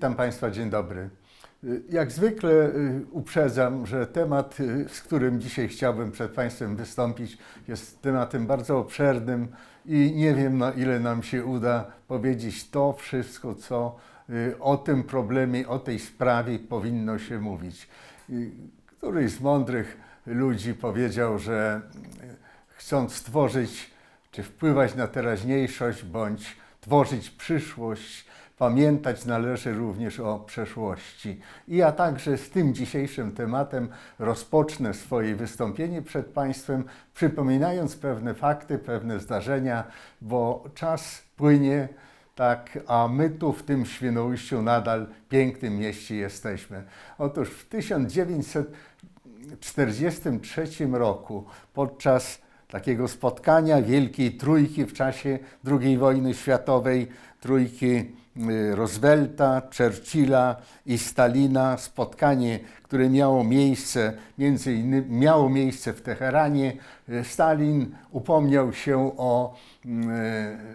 Witam Państwa, dzień dobry. Jak zwykle y, uprzedzam, że temat, y, z którym dzisiaj chciałbym przed Państwem wystąpić, jest tematem bardzo obszernym i nie wiem, na ile nam się uda powiedzieć to wszystko, co y, o tym problemie, o tej sprawie powinno się mówić. Któryś z mądrych ludzi powiedział, że chcąc stworzyć czy wpływać na teraźniejszość bądź tworzyć przyszłość, pamiętać należy również o przeszłości. I ja także z tym dzisiejszym tematem rozpocznę swoje wystąpienie przed Państwem, przypominając pewne fakty, pewne zdarzenia, bo czas płynie. Tak, a my tu w tym Świnoujściu nadal pięknym mieście jesteśmy. Otóż w 1943 roku podczas takiego spotkania Wielkiej Trójki w czasie II wojny światowej, trójki Roosevelta, Churchilla i Stalina, spotkanie, które miało miejsce, między innymi miało miejsce w Teheranie. Y, Stalin upomniał się o y,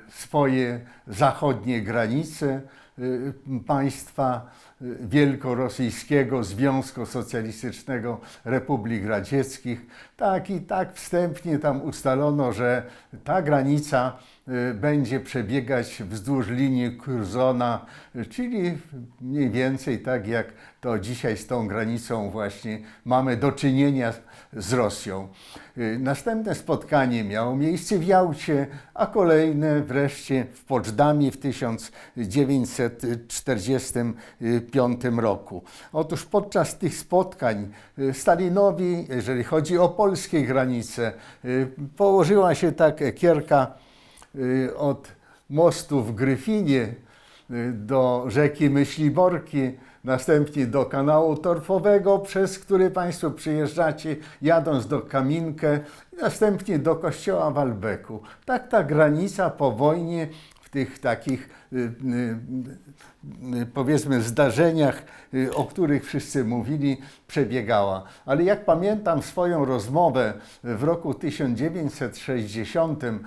swoje zachodnie granice y, państwa y, Wielkorosyjskiego Związku Socjalistycznego Republik Radzieckich. Tak i tak wstępnie tam ustalono, że ta granica y, będzie przebiegać wzdłuż linii Curzona, y, czyli mniej więcej tak jak to dzisiaj z tą granicą właśnie mamy do czynienia z Rosją. Y, Następne spotkanie miało miejsce w Jałcie, a kolejne wreszcie w Poczdamie w 1945 roku. Otóż podczas tych spotkań y, Stalinowi, jeżeli chodzi o polskie granice, y, położyła się tak ekierka y, od mostu w Gryfinie y, do rzeki Myśliborki, następnie do kanału torfowego, przez który Państwo przyjeżdżacie, jadąc do Kaminkę, następnie do kościoła w Albeku. Tak ta granica po wojnie w tych takich y, y, y, powiedzmy zdarzeniach, y, o których wszyscy mówili, przebiegała. Ale jak pamiętam swoją rozmowę w roku 1960 y,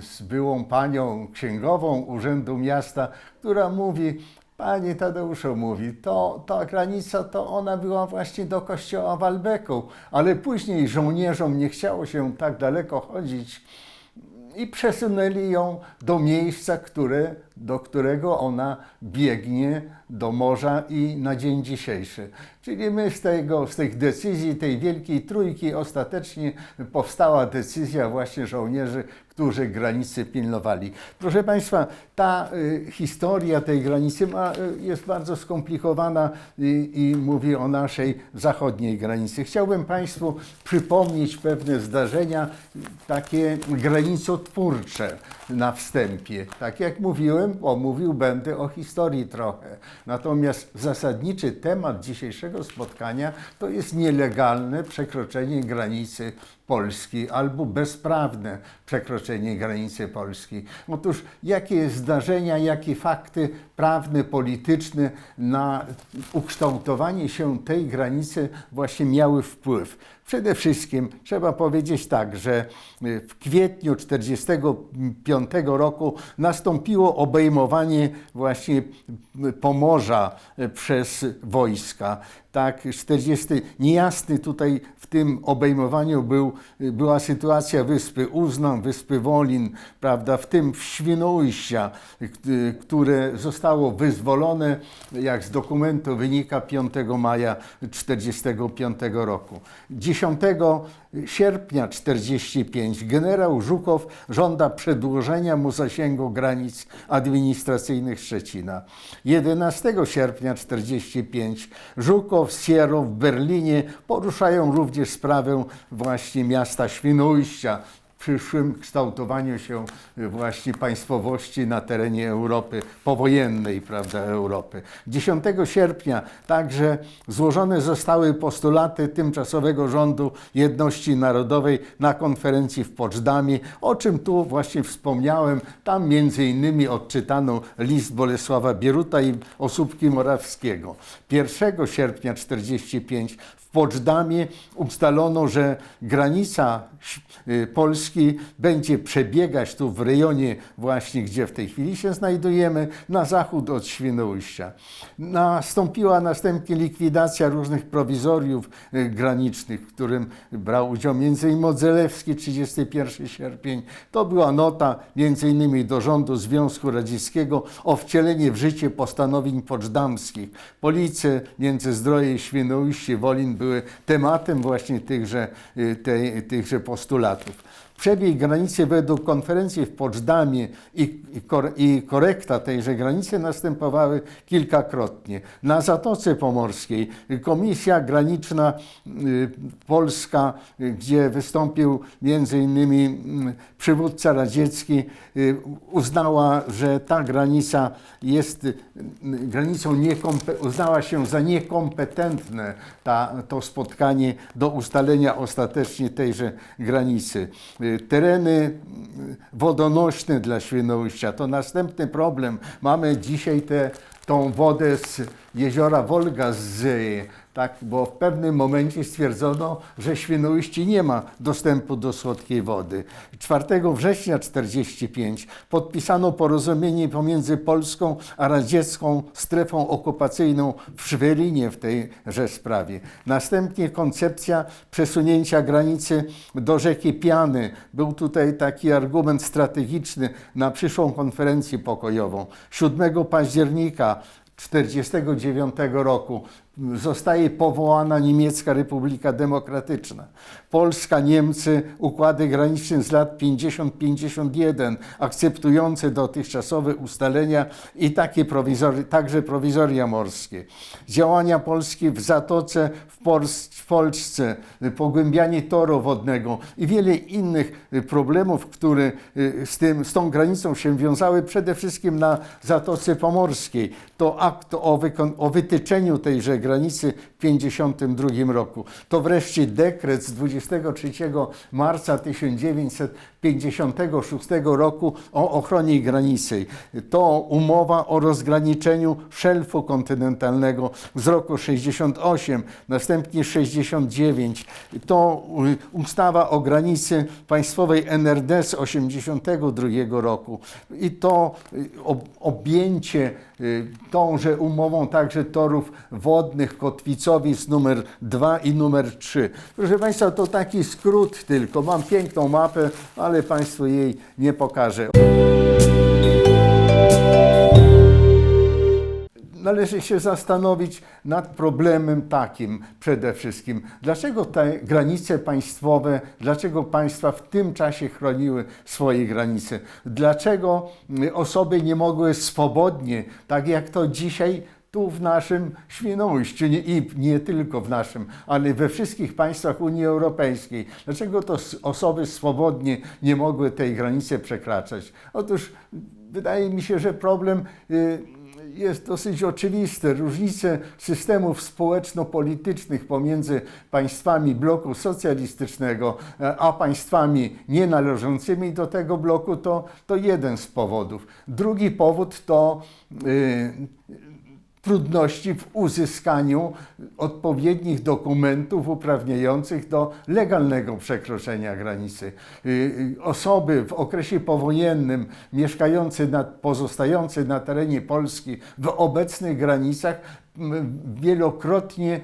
z byłą panią księgową Urzędu Miasta, która mówi, Panie Tadeuszu mówi, to ta granica to ona była właśnie do kościoła w Albeku, ale później żołnierzom nie chciało się tak daleko chodzić i przesunęli ją do miejsca, które, do którego ona biegnie do morza i na dzień dzisiejszy. Czyli my z, tego, z tych decyzji, tej wielkiej trójki ostatecznie powstała decyzja właśnie żołnierzy, którzy granicy pilnowali. Proszę Państwa, ta y, historia tej granicy ma, y, jest bardzo skomplikowana i, i mówi o naszej zachodniej granicy. Chciałbym Państwu przypomnieć pewne zdarzenia, y, takie granicotwórcze na wstępie. Tak jak mówiłem, omówił będę o historii trochę. Natomiast zasadniczy temat dzisiejszego spotkania to jest nielegalne przekroczenie granicy Polski albo bezprawne przekroczenie granicy Polski. Otóż jakie zdarzenia, jakie fakty prawne, polityczne na ukształtowanie się tej granicy właśnie miały wpływ? Przede wszystkim trzeba powiedzieć tak, że y, w kwietniu 1945 roku nastąpiło obejmowanie właśnie Pomorza y, przez wojska. Tak, 40, niejasny tutaj w tym obejmowaniu był, była sytuacja wyspy Uznam, wyspy Wolin, prawda, w tym w Świnoujścia, y, które zostało wyzwolone, jak z dokumentu wynika 5 maja 1945 roku. 10 sierpnia 45 generał Żukow żąda przedłużenia mu zasięgu granic administracyjnych Szczecina. 11 sierpnia 45 Żukow, Sierro w Berlinie poruszają również sprawę właśnie miasta Świnoujścia, przyszłym kształtowaniu się właśnie państwowości na terenie Europy powojennej, prawda, Europy. 10 sierpnia także złożone zostały postulaty tymczasowego rządu jedności narodowej na konferencji w Poczdamie, o czym tu właśnie wspomniałem. Tam między innymi odczytano list Bolesława Bieruta i Osóbki Morawskiego. 1 sierpnia 45 w Poczdamie ustalono, że granica y, Polski będzie przebiegać tu w rejonie właśnie, gdzie w tej chwili się znajdujemy, na zachód od Świnoujścia. Nastąpiła następnie likwidacja różnych prowizoriów y, granicznych, w którym brał udział m.in. Modzelewski, 31 sierpień. To była nota m.in. do rządu Związku Radzieckiego o wcielenie w życie postanowień poczdamskich. Police, Międzyzdroje, Świnoujście, Wolin były tematem właśnie tychże, y, tej, tychże postulatów. Przebieg granicy według konferencji w Poczdamie i, i, kor, i korekta tejże granicy następowały kilkakrotnie. Na Zatoce Pomorskiej Komisja Graniczna y, Polska, y, gdzie wystąpił innymi y, przywódca radziecki, y, uznała, że ta granica jest granicą uznała się za niekompetentne ta, to spotkanie do ustalenia ostatecznie tejże granicy. Y, Tereny y, wodonośne dla Świnoujścia to następny problem. Mamy dzisiaj te, tą wodę z jeziora Wolga z Zeje, tak, bo w pewnym momencie stwierdzono, że Świnoujście nie ma dostępu do słodkiej wody. 4 września 1945 podpisano porozumienie pomiędzy Polską a radziecką strefą okupacyjną w Szwelinie w tejże sprawie. Następnie koncepcja przesunięcia granicy do rzeki Piany. Był tutaj taki argument strategiczny na przyszłą konferencję pokojową. 7 października 1949 roku zostaje powołana Niemiecka Republika Demokratyczna. Polska, Niemcy, układy graniczne z lat 50-51, akceptujące dotychczasowe ustalenia i takie prowizori, także prowizoria morskie. Działania Polski w Zatoce, w, Pols w Polsce, pogłębianie toru wodnego i wiele innych problemów, które z, tym, z tą granicą się wiązały, przede wszystkim na Zatoce Pomorskiej. To akt o, o wytyczeniu tejże granicy w 1952 roku. To wreszcie dekret z 23 marca 1956 roku o ochronie granicy. To umowa o rozgraniczeniu szelfu kontynentalnego z roku 68, następnie 69. To ustawa o granicy państwowej NRD z 82 roku. I to objęcie tąże umową także torów wodnych Kotwicowic numer 2 i numer 3. Proszę Państwa, to taki skrót tylko. Mam piękną mapę, ale Państwu jej nie pokażę. Należy się zastanowić nad problemem takim przede wszystkim. Dlaczego te granice państwowe, dlaczego państwa w tym czasie chroniły swoje granice? Dlaczego osoby nie mogły swobodnie, tak jak to dzisiaj tu w naszym Świnoujściu i nie tylko w naszym, ale we wszystkich państwach Unii Europejskiej. Dlaczego to osoby swobodnie nie mogły tej granicy przekraczać? Otóż wydaje mi się, że problem y, jest dosyć oczywisty. Różnice systemów społeczno-politycznych pomiędzy państwami bloku socjalistycznego a państwami nienależącymi do tego bloku to, to jeden z powodów. Drugi powód to y, trudności w uzyskaniu odpowiednich dokumentów uprawniających do legalnego przekroczenia granicy. Osoby w okresie powojennym mieszkające, na, pozostające na terenie Polski w obecnych granicach wielokrotnie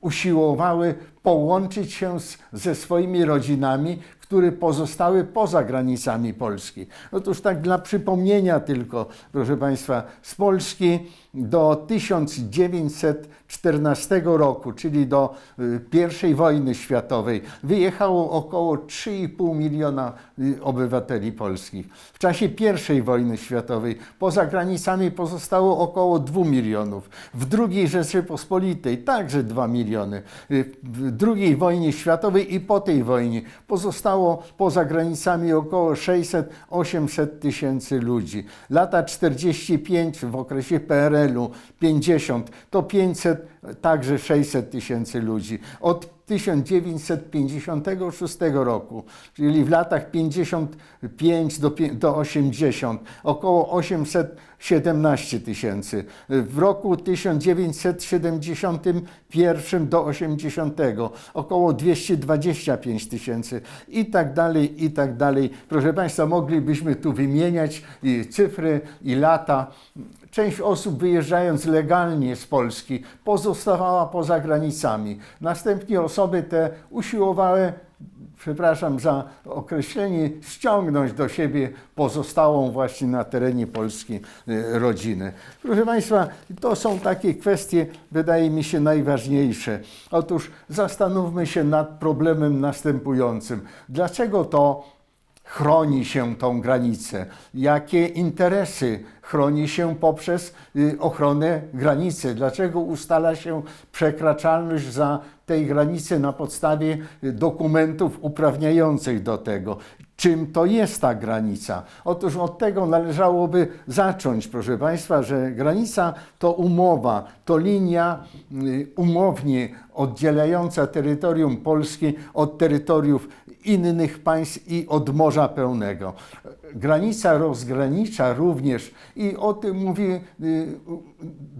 usiłowały połączyć się z, ze swoimi rodzinami, które pozostały poza granicami Polski. Otóż tak dla przypomnienia tylko, proszę Państwa, z Polski do 1914 roku, czyli do I wojny światowej, wyjechało około 3,5 miliona obywateli polskich. W czasie I wojny światowej poza granicami pozostało około 2 milionów. W II Rzeczypospolitej także 2 miliony. W II wojnie światowej i po tej wojnie pozostało poza granicami około 600-800 tysięcy ludzi. Lata 45 w okresie PRL-u, 50 to 500, także 600 tysięcy ludzi. Od 1956 roku, czyli w latach 55 do, do 80, około 817 tysięcy. W roku 1971 do 80 około 225 tysięcy i tak dalej, i tak dalej. Proszę Państwa, moglibyśmy tu wymieniać i cyfry i lata. Część osób wyjeżdżając legalnie z Polski pozostawała poza granicami. Następnie osoby te usiłowały, przepraszam za określenie, ściągnąć do siebie pozostałą właśnie na terenie Polski y, rodzinę. Proszę Państwa, to są takie kwestie, wydaje mi się, najważniejsze. Otóż zastanówmy się nad problemem następującym. Dlaczego to chroni się tą granicę, jakie interesy chroni się poprzez y, ochronę granicy, dlaczego ustala się przekraczalność za tej granicy na podstawie y, dokumentów uprawniających do tego. Czym to jest ta granica? Otóż od tego należałoby zacząć, proszę Państwa, że granica to umowa, to linia y, umownie oddzielająca terytorium Polski od terytoriów innych państw i od Morza Pełnego. Granica rozgranicza również i o tym mówi y,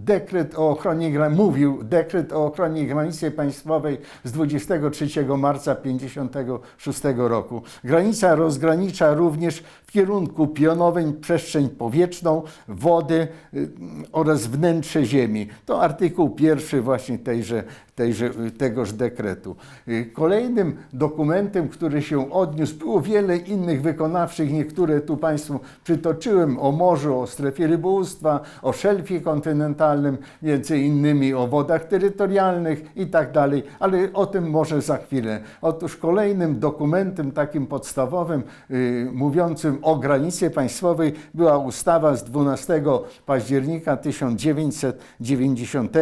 dekret o ochronie mówił dekret o ochronie granicy państwowej z 23 marca 56 roku. Granica rozgranicza również w kierunku pionowym przestrzeń powietrzną, wody y, oraz wnętrze ziemi. To artykuł pierwszy właśnie tejże, tejże, tegoż dekretu. Y, Kolejnym dokumentem, który się odniósł, było wiele innych wykonawczych, niektóre tu Państwu przytoczyłem, o morzu, o strefie rybołówstwa, o szelfie kontynentalnym, między innymi o wodach terytorialnych i tak dalej, ale o tym może za chwilę. Otóż kolejnym dokumentem takim podstawowym, y, mówiącym o granicy państwowej była ustawa z 12 października 1990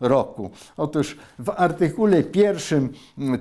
roku. Otóż w artykule pierwszym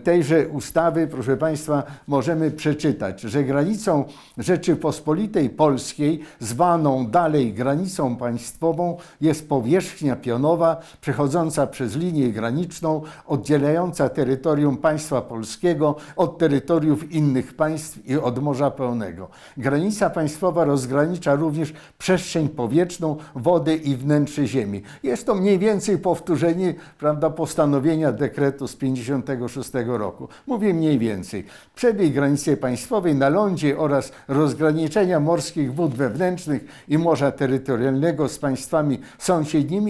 tejże ustawy, proszę Państwa, możemy przeczytać, że granicą Rzeczypospolitej Polskiej, zwaną dalej granicą państwową, jest powierzchnia pionowa przechodząca przez linię graniczną oddzielająca terytorium państwa polskiego od terytoriów innych państw i od Morza Pełnego. Granica państwowa rozgranicza również przestrzeń powietrzną, wodę i wnętrze ziemi. Jest to mniej więcej powtórzenie prawda, postanowienia dekretu z 56 roku. Mówię mniej więcej. Przebieg granicy państwowej na lądzie oraz rozgraniczenia morskich wód wewnętrznych i morza terytorialnego z państwami sąsiednimi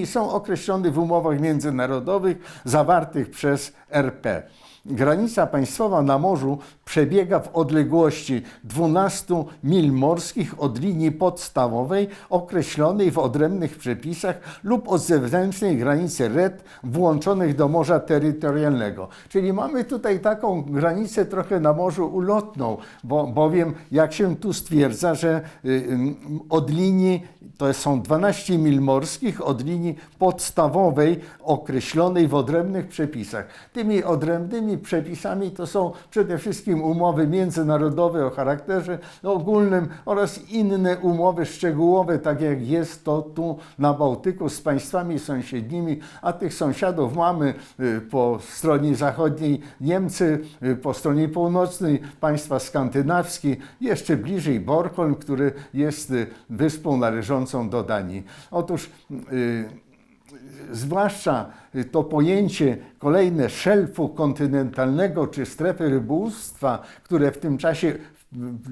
są określone w umowach międzynarodowych zawartych przez RP. Granica państwowa na morzu przebiega w odległości 12 mil morskich od linii podstawowej określonej w odrębnych przepisach lub od zewnętrznej granicy RED włączonych do morza terytorialnego. Czyli mamy tutaj taką granicę trochę na morzu ulotną, bo, bowiem jak się tu stwierdza, że y, od linii to są 12 mil morskich od linii podstawowej określonej w odrębnych przepisach. Tymi odrębnymi przepisami to są przede wszystkim umowy międzynarodowe o charakterze ogólnym oraz inne umowy szczegółowe, tak jak jest to tu na Bałtyku z państwami sąsiednimi, a tych sąsiadów mamy y, po stronie zachodniej Niemcy, y, po stronie północnej państwa skandynawskie, jeszcze bliżej Bornholm, który jest y, wyspą należącą do Danii. Otóż y, zwłaszcza to pojęcie kolejne szelfu kontynentalnego czy strefy rybołówstwa, które w tym czasie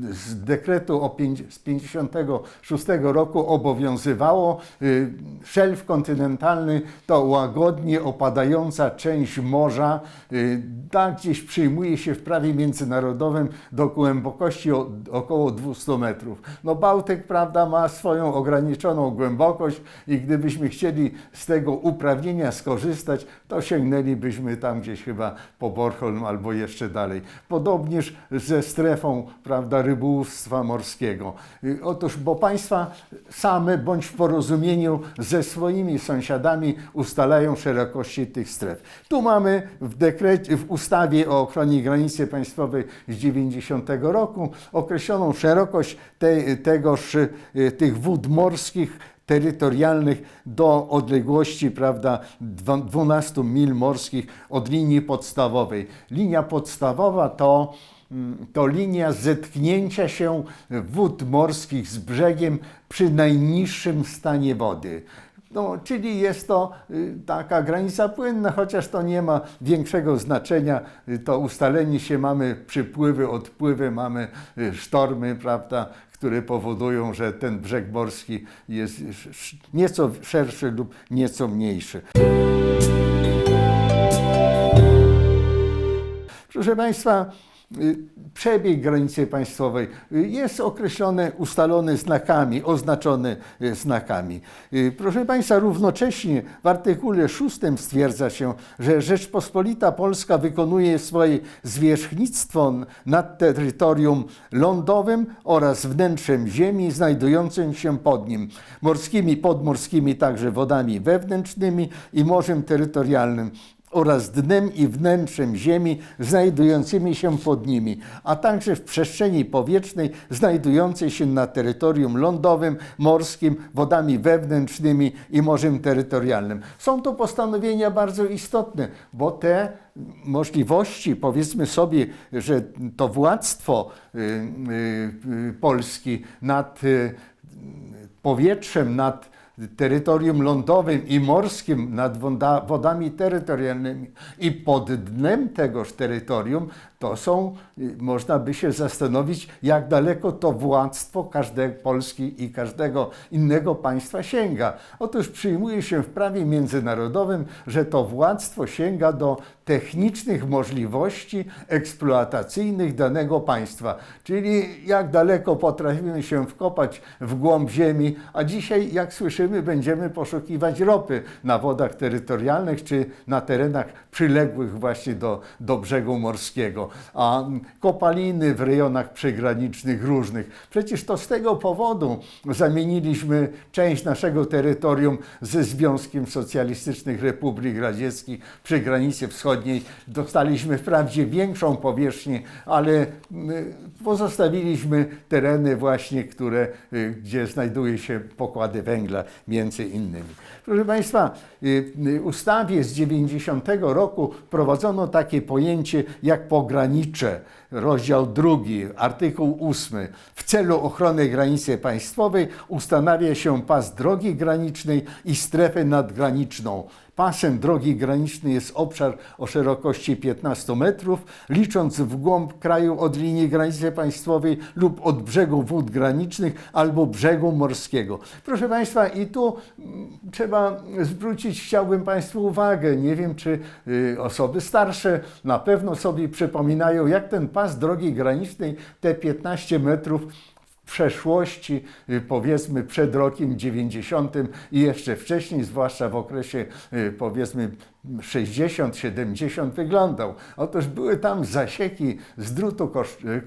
z dekretu o z 56 roku obowiązywało. Y, Szelf kontynentalny to łagodnie opadająca część morza, y, tak gdzieś przyjmuje się w prawie międzynarodowym do głębokości o, około 200 metrów. No Bałtyk, prawda, ma swoją ograniczoną głębokość i gdybyśmy chcieli z tego uprawnienia skorzystać, to sięgnęlibyśmy tam gdzieś chyba po Bornholm albo jeszcze dalej. Podobnież ze strefą prawda, rybołówstwa morskiego. Y, Otóż, bo państwa same bądź w porozumieniu ze swoimi sąsiadami ustalają szerokości tych stref. Tu mamy w, dekrecie, w ustawie o ochronie granicy państwowej z 90 roku określoną szerokość te, tegoż, y, tych wód morskich terytorialnych do odległości prawda, dwa- 12 mil morskich od linii podstawowej. Linia podstawowa to, to linia zetknięcia się wód morskich z brzegiem przy najniższym stanie wody. No, czyli jest to y, taka granica płynna, chociaż to nie ma większego znaczenia. To ustalenie się mamy przypływy, odpływy, mamy y, sztormy, prawda, które powodują, że ten brzeg morski jest nieco szerszy lub nieco mniejszy. Proszę Państwa, przebieg granicy państwowej y, jest określony, ustalony znakami, oznaczony y, znakami. Y, Proszę Państwa, równocześnie w artykule 6 stwierdza się, że Rzeczpospolita Polska wykonuje swoje zwierzchnictwo nad terytorium lądowym oraz wnętrzem ziemi znajdującym się pod nim, morskimi, podmorskimi także wodami wewnętrznymi i morzem terytorialnym oraz dnem i wnętrzem ziemi znajdującymi się pod nimi, a także w przestrzeni powietrznej znajdującej się na terytorium lądowym, morskim, wodami wewnętrznymi i morzem terytorialnym. Są to postanowienia bardzo istotne, bo te możliwości, powiedzmy sobie, że to władztwo y, y, y, Polski nad powietrzem, nad terytorium lądowym i morskim, nad woda, wodami terytorialnymi. I pod dnem tegoż terytorium, to są, można by się zastanowić, jak daleko to władztwo każdego Polski i każdego innego państwa sięga. Otóż przyjmuje się w prawie międzynarodowym, że to władztwo sięga do technicznych możliwości eksploatacyjnych danego państwa. Czyli jak daleko potrafimy się wkopać w głąb ziemi, a dzisiaj, jak słyszymy, będziemy poszukiwać ropy na wodach terytorialnych czy na terenach przyległych właśnie do, do brzegu morskiego, a kopaliny w rejonach przygranicznych różnych. Przecież to z tego powodu zamieniliśmy część naszego terytorium ze Związkiem Socjalistycznych Republik Radzieckich przy granicy wschodniej. Dostaliśmy wprawdzie większą powierzchnię, ale y, pozostawiliśmy tereny właśnie, które, y, gdzie znajduje się pokłady węgla między innymi. Proszę Państwa, y, ustawie z 90 roku wprowadzono takie pojęcie jak pogranicze, rozdział drugi, artykuł 8. W celu ochrony granicy państwowej ustanawia się pas drogi granicznej i strefę nadgraniczną. Pasem drogi granicznej jest obszar o szerokości 15 metrów, licząc w głąb kraju od linii granicy państwowej lub od brzegu wód granicznych albo brzegu morskiego. Proszę Państwa, i tu mm, trzeba zwrócić, chciałbym Państwu uwagę, nie wiem czy y, osoby starsze na pewno sobie przypominają, jak ten pas drogi granicznej, te 15 metrów, przeszłości, y, powiedzmy przed rokiem 90 i jeszcze wcześniej, zwłaszcza w okresie y, powiedzmy 60-70 wyglądał. Otóż były tam zasieki z drutu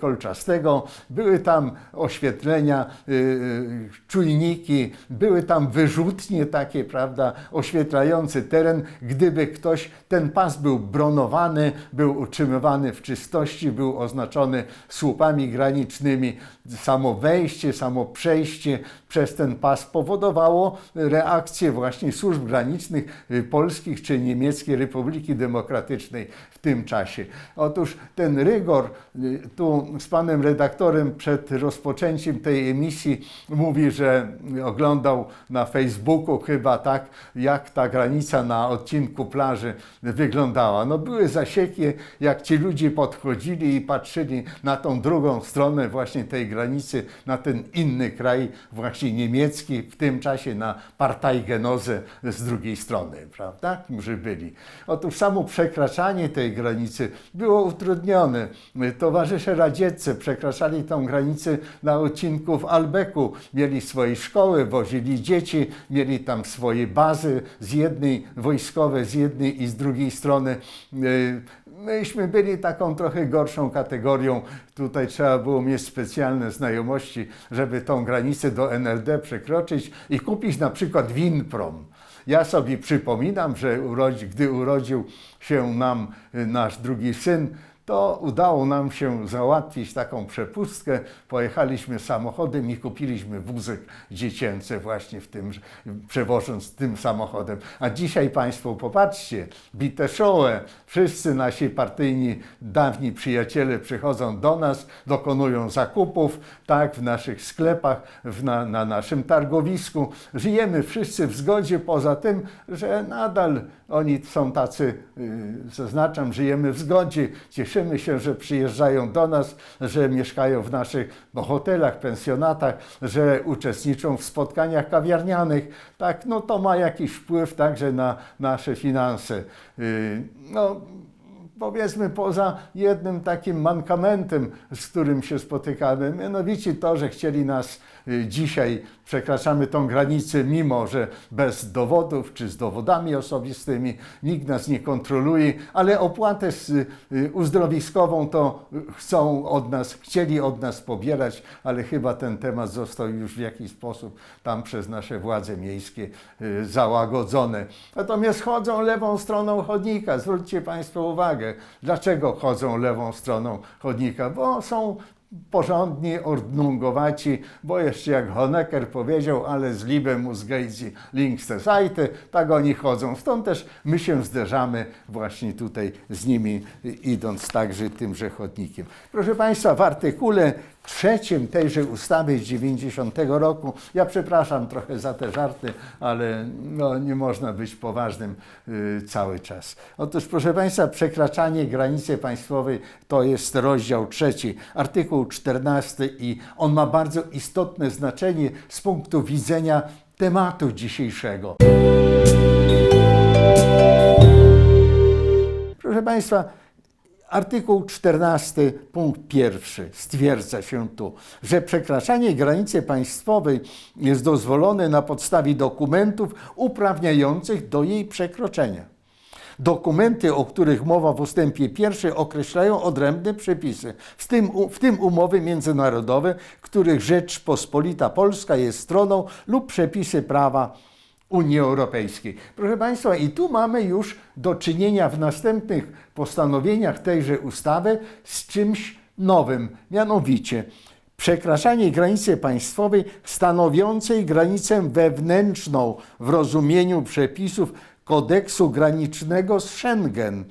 kolczastego, były tam oświetlenia, y, y, czujniki, były tam wyrzutnie takie, prawda, oświetlające teren. Gdyby ktoś, ten pas był bronowany, był utrzymywany w czystości, był oznaczony słupami granicznymi. Samo wejście, samo przejście przez ten pas powodowało reakcję właśnie służb granicznych y, polskich czy niemieckiej Republiki Demokratycznej tym czasie. Otóż ten rygor, y, tu z panem redaktorem przed rozpoczęciem tej emisji mówi, że oglądał na Facebooku chyba tak, jak ta granica na odcinku plaży wyglądała. No były zasieki, jak ci ludzie podchodzili i patrzyli na tą drugą stronę właśnie tej granicy, na ten inny kraj, właśnie niemiecki, w tym czasie na Parteigenozę z drugiej strony, prawda, którzy byli. Otóż samo przekraczanie tej granicy było utrudnione. Towarzysze radzieccy przekraczali tą granicę na odcinku w Albeku. Mieli swoje szkoły, wozili dzieci, mieli tam swoje bazy z jednej wojskowe, z jednej i z drugiej strony. Yy, Myśmy byli taką trochę gorszą kategorią. Tutaj trzeba było mieć specjalne znajomości, żeby tą granicę do NRD przekroczyć i kupić na przykład Winprom. Ja sobie przypominam, że urodzi, gdy urodził się nam y, nasz drugi syn, to udało nam się załatwić taką przepustkę. Pojechaliśmy samochodem i kupiliśmy wózek dziecięcy właśnie w tym, przewożąc tym samochodem. A dzisiaj Państwo popatrzcie, bite czołe, wszyscy nasi partyjni, dawni przyjaciele przychodzą do nas, dokonują zakupów, tak, w naszych sklepach, w na, na naszym targowisku. Żyjemy wszyscy w zgodzie, poza tym, że nadal oni są tacy, yy, zaznaczam, żyjemy w zgodzie, cieszymy się, że przyjeżdżają do nas, że mieszkają w naszych hotelach, pensjonatach, że uczestniczą w spotkaniach kawiarnianych. Tak, no to ma jakiś wpływ także na nasze finanse. Yy, no, powiedzmy poza jednym takim mankamentem, z którym się spotykamy, mianowicie to, że chcieli nas y, dzisiaj, przekraczamy tą granicę, mimo że bez dowodów czy z dowodami osobistymi, nikt nas nie kontroluje, ale opłatę y, uzdrowiskową to chcą od nas, chcieli od nas pobierać, ale chyba ten temat został już w jakiś sposób tam przez nasze władze miejskie y, załagodzone. Natomiast chodzą lewą stroną chodnika, zwróćcie Państwo uwagę, Dlaczego chodzą lewą stroną chodnika? Bo są porządni, ordnungowaci, bo jeszcze jak Honecker powiedział, ale z Liebe muss gejzi links te Seite, tak oni chodzą. Stąd też my się zderzamy właśnie tutaj z nimi, idąc także tymże chodnikiem. Proszę Państwa, w artykule trzecim tejże ustawy z 90 roku. Ja przepraszam trochę za te żarty, ale no, nie można być poważnym y, cały czas. Otóż, proszę Państwa, przekraczanie granicy państwowej to jest rozdział trzeci, artykuł 14 i on ma bardzo istotne znaczenie z punktu widzenia tematu dzisiejszego. Proszę Państwa, Artykuł 14, punkt pierwszy stwierdza się tu, że przekraczanie granicy państwowej jest dozwolone na podstawie dokumentów uprawniających do jej przekroczenia. Dokumenty, o których mowa w ustępie pierwszym, określają odrębne przepisy, w tym, w tym umowy międzynarodowe, których Rzeczpospolita Polska jest stroną lub przepisy prawa Unii Europejskiej. Proszę Państwa, i tu mamy już do czynienia w następnych postanowieniach tejże ustawy z czymś nowym, mianowicie przekraczanie granicy państwowej stanowiącej granicę wewnętrzną w rozumieniu przepisów kodeksu granicznego z Schengen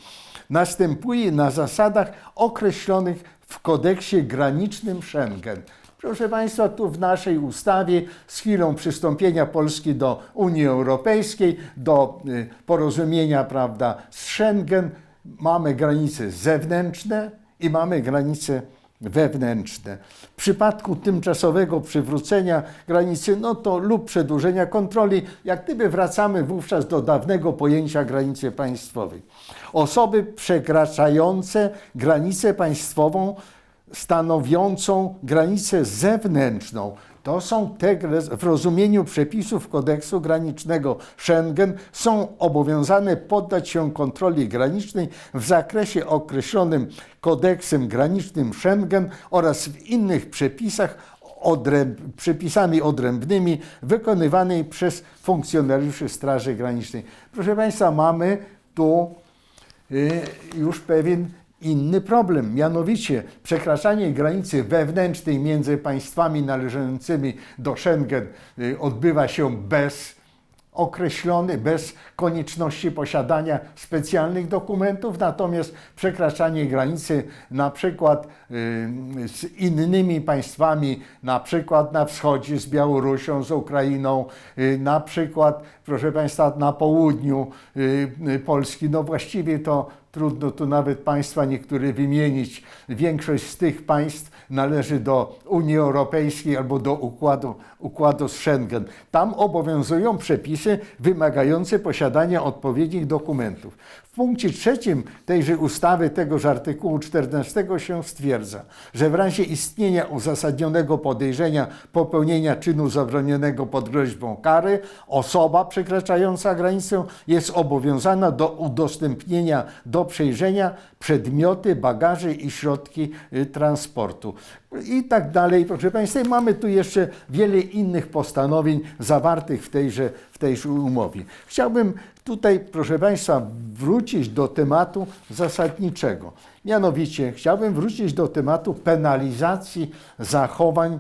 następuje na zasadach określonych w kodeksie granicznym Schengen. Proszę Państwa, tu w naszej ustawie z chwilą przystąpienia Polski do Unii Europejskiej, do y, porozumienia prawda, z Schengen, mamy granice zewnętrzne i mamy granice wewnętrzne. W przypadku tymczasowego przywrócenia granicy, no to lub przedłużenia kontroli, jak gdyby wracamy wówczas do dawnego pojęcia granicy państwowej. Osoby przekraczające granicę państwową stanowiącą granicę zewnętrzną. To są te, w rozumieniu przepisów kodeksu granicznego Schengen, są obowiązane poddać się kontroli granicznej w zakresie określonym kodeksem granicznym Schengen oraz w innych przepisach odręb, przepisami odrębnymi wykonywanej przez funkcjonariuszy Straży Granicznej. Proszę Państwa, mamy tu y, już pewien inny problem, mianowicie przekraczanie granicy wewnętrznej między państwami należącymi do Schengen y, odbywa się bez określony, bez konieczności posiadania specjalnych dokumentów, natomiast przekraczanie granicy na przykład y, z innymi państwami, na przykład na wschodzie z Białorusią, z Ukrainą, y, na przykład, proszę Państwa, na południu Polski, no właściwie to Trudno tu nawet państwa niektóre wymienić. Większość z tych państw należy do Unii Europejskiej albo do układu, układu z Schengen. Tam obowiązują przepisy wymagające posiadania odpowiednich dokumentów. W punkcie trzecim tejże ustawy, tegoż artykułu 14 się stwierdza, że w razie istnienia uzasadnionego podejrzenia popełnienia czynu zabronionego pod groźbą kary, osoba przekraczająca granicę jest obowiązana do udostępnienia do przejrzenia przedmioty, bagaże i środki y, transportu. I tak dalej. Proszę Państwa, mamy tu jeszcze wiele innych postanowień zawartych w tejże, w tejże umowie. Chciałbym tutaj, proszę Państwa, wrócić do tematu zasadniczego. Mianowicie chciałbym wrócić do tematu penalizacji zachowań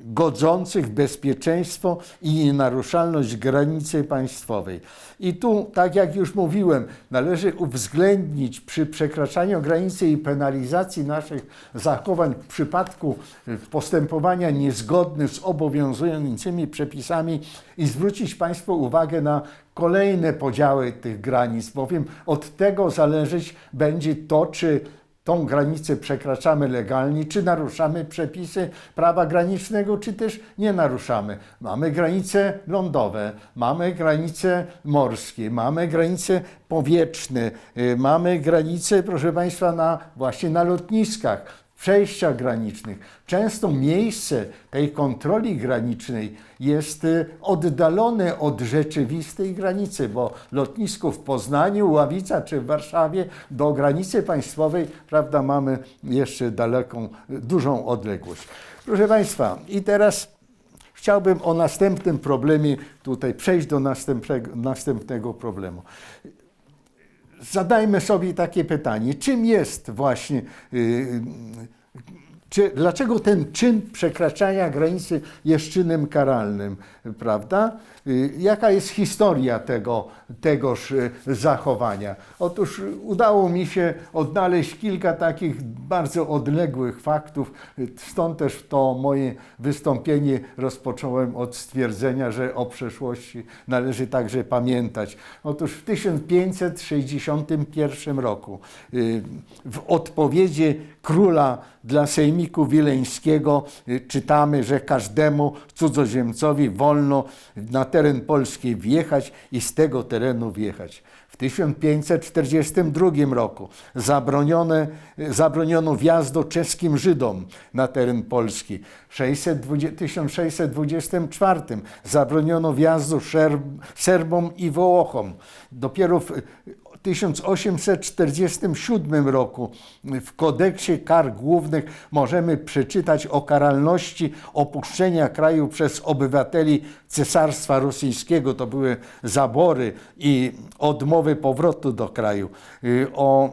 godzących w bezpieczeństwo i nienaruszalność granicy państwowej. I tu, tak jak już mówiłem, należy uwzględnić przy przekraczaniu granicy i penalizacji naszych zachowań w przypadku y, postępowania niezgodnych z obowiązującymi przepisami i zwrócić Państwu uwagę na kolejne podziały tych granic, bowiem od tego zależeć będzie to, czy tą granicę przekraczamy legalnie, czy naruszamy przepisy prawa granicznego, czy też nie naruszamy. Mamy granice lądowe, mamy granice morskie, mamy granice powietrzne, y, mamy granice, proszę Państwa, na, właśnie na lotniskach przejściach granicznych. Często miejsce tej kontroli granicznej jest y, oddalone od rzeczywistej granicy, bo lotnisko w Poznaniu, Ławica czy w Warszawie do granicy państwowej, prawda, mamy jeszcze daleką, dużą odległość. Proszę Państwa, i teraz chciałbym o następnym problemie tutaj przejść do następnego, następnego problemu zadajmy sobie takie pytanie, czym jest właśnie, yy, czy, dlaczego ten czyn przekraczania granicy jest czynem karalnym, prawda? Yy, jaka jest historia tego, tegoż yy, zachowania? Otóż udało mi się odnaleźć kilka takich bardzo odległych faktów, stąd też to moje wystąpienie rozpocząłem od stwierdzenia, że o przeszłości należy także pamiętać. Otóż w 1561 roku y, w odpowiedzi króla dla sejmiku wileńskiego y, czytamy, że każdemu cudzoziemcowi wolno na teren Polski wjechać i z tego terenu wjechać. W 1542 roku zabronione, zabroniono wjazdu czeskim Żydom na teren Polski. W 620 1624 zabroniono wjazdu Serbom i Wołochom. Dopiero w 1847 roku w kodeksie kar głównych możemy przeczytać o karalności opuszczenia kraju przez obywateli Cesarstwa Rosyjskiego. To były zabory i odmowy powrotu do kraju. Y, O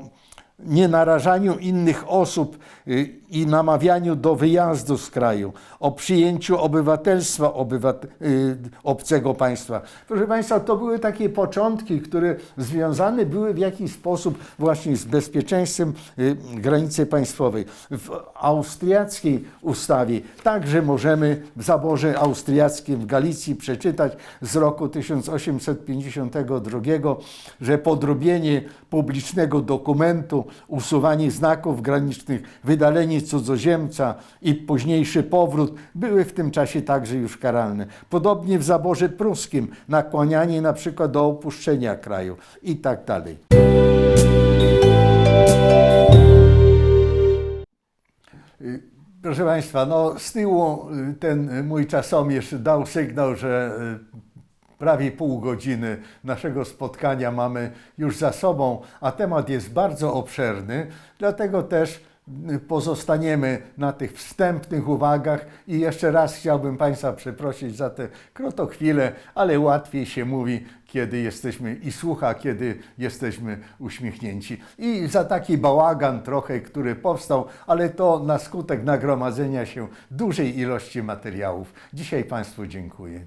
nienarażaniu innych osób y, i namawianiu do wyjazdu z kraju, o przyjęciu obywatelstwa obywat- y, obcego państwa. Proszę Państwa, to były takie początki, które związane były w jakiś sposób właśnie z bezpieczeństwem y, granicy państwowej. W austriackiej ustawie także możemy w zaborze austriackim w Galicji przeczytać z roku 1852, że podrobienie publicznego dokumentu, usuwanie znaków granicznych, wydalenie cudzoziemca i późniejszy powrót były w tym czasie także już karalne. Podobnie w zaborze pruskim nakłanianie na przykład do opuszczenia kraju i tak dalej. Proszę Państwa, no z tyłu y, ten mój czasomierz dał sygnał, że y, prawie pół godziny naszego spotkania mamy już za sobą, a temat jest bardzo obszerny, dlatego też pozostaniemy na tych wstępnych uwagach i jeszcze raz chciałbym Państwa przeprosić za te krotochwile, ale łatwiej się mówi, kiedy jesteśmy i słucha, kiedy jesteśmy uśmiechnięci. I za taki bałagan trochę, który powstał, ale to na skutek nagromadzenia się dużej ilości materiałów. Dzisiaj Państwu dziękuję.